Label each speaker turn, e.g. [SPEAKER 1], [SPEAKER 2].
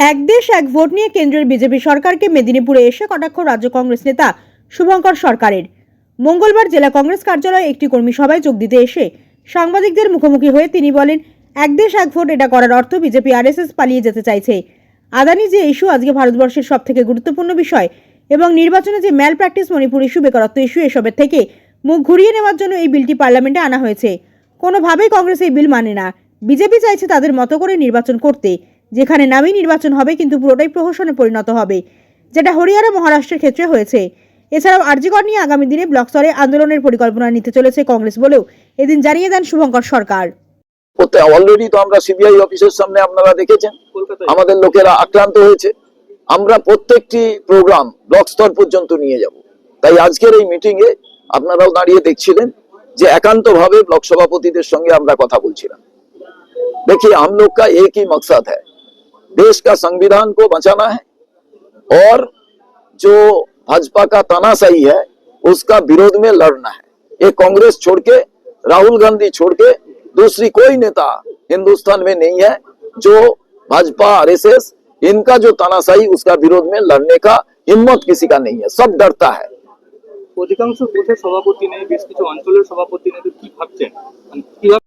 [SPEAKER 1] এক দেশ এক ভোট নিয়ে কেন্দ্রের বিজেপি সরকারকে মেদিনীপুরে এসে কটাক্ষ রাজ্য কংগ্রেস নেতা শুভঙ্কর সরকারের। মঙ্গলবার জেলা কংগ্রেস কার্যালয়ে একটি কর্মী সভায় যোগ দিতে এসে সাংবাদিকদের মুখোমুখি হয়ে তিনি বলেন, এক দেশ এক ভোট, এটা করার অর্থ বিজেপি আরএসএস পালিয়ে যেতে চাইছে। আদানি যে ইস্যু আজকে ভারতবর্ষের সব থেকে গুরুত্বপূর্ণ বিষয় এবং নির্বাচনে যে ম্যাল প্র্যাকটিস মণিপুর ইস্যু, বেকারত্ব ইস্যু, এসবের থেকে মুখ ঘুরিয়ে নেওয়ার জন্য এই বিলটি পার্লামেন্টে আনা হয়েছে। কোনোভাবেই কংগ্রেস এই বিল মানে না। বিজেপি চাইছে তাদের মতো করে নির্বাচন করতে। যেখানে নামই নির্বাচন হবে কিন্তু পুরোটাই প্রহসনে পরিণত হবে যেটা হরিয়ানা মহারাষ্ট্রের ক্ষেত্রে হয়েছে এছাড়াও আরজিকর নিয়ে আগামী দিনে ব্লক স্তরে আন্দোলনের পরিকল্পনা নিতে চলেছে কংগ্রেস বলেও এদিন জানিয়ে দেন শুভঙ্কর সরকার
[SPEAKER 2] অলরেডি তো আমরা সিবিআই অফিসের সামনে আপনারা দেখেছেন আমাদের লোকেরা আক্রান্ত হয়েছে আমরা প্রত্যেকটি প্রোগ্রাম ব্লক স্তর পর্যন্ত নিয়ে যাব তাই আজকের এই মিটিং এ আপনারাও দাঁড়িয়ে দেখছিলেন যে একান্ত ভাবে ব্লক সভাপতিদের সঙ্গে আমরা কথা বলছিলাম देखिए हम लोग का एक ही मकसद है देश का संविधान को बचाना है और जो भाजपा का तानाशाही है उसका विरोध में लड़ना है ये कांग्रेस छोड़ के राहुल गांधी छोड़ के दूसरी कोई नेता हिंदुस्तान में नहीं है जो भाजपा आरएसएस इनका जो तानाशाही उसका विरोध में लड़ने का हिम्मत किसी का नहीं है सब डरता है
[SPEAKER 3] অধিকাংশ বুথের সভাপতি নেই বেশ কিছু অঞ্চলের সভাপতি নেই তো কি ভাবছেন মানে কিভাবে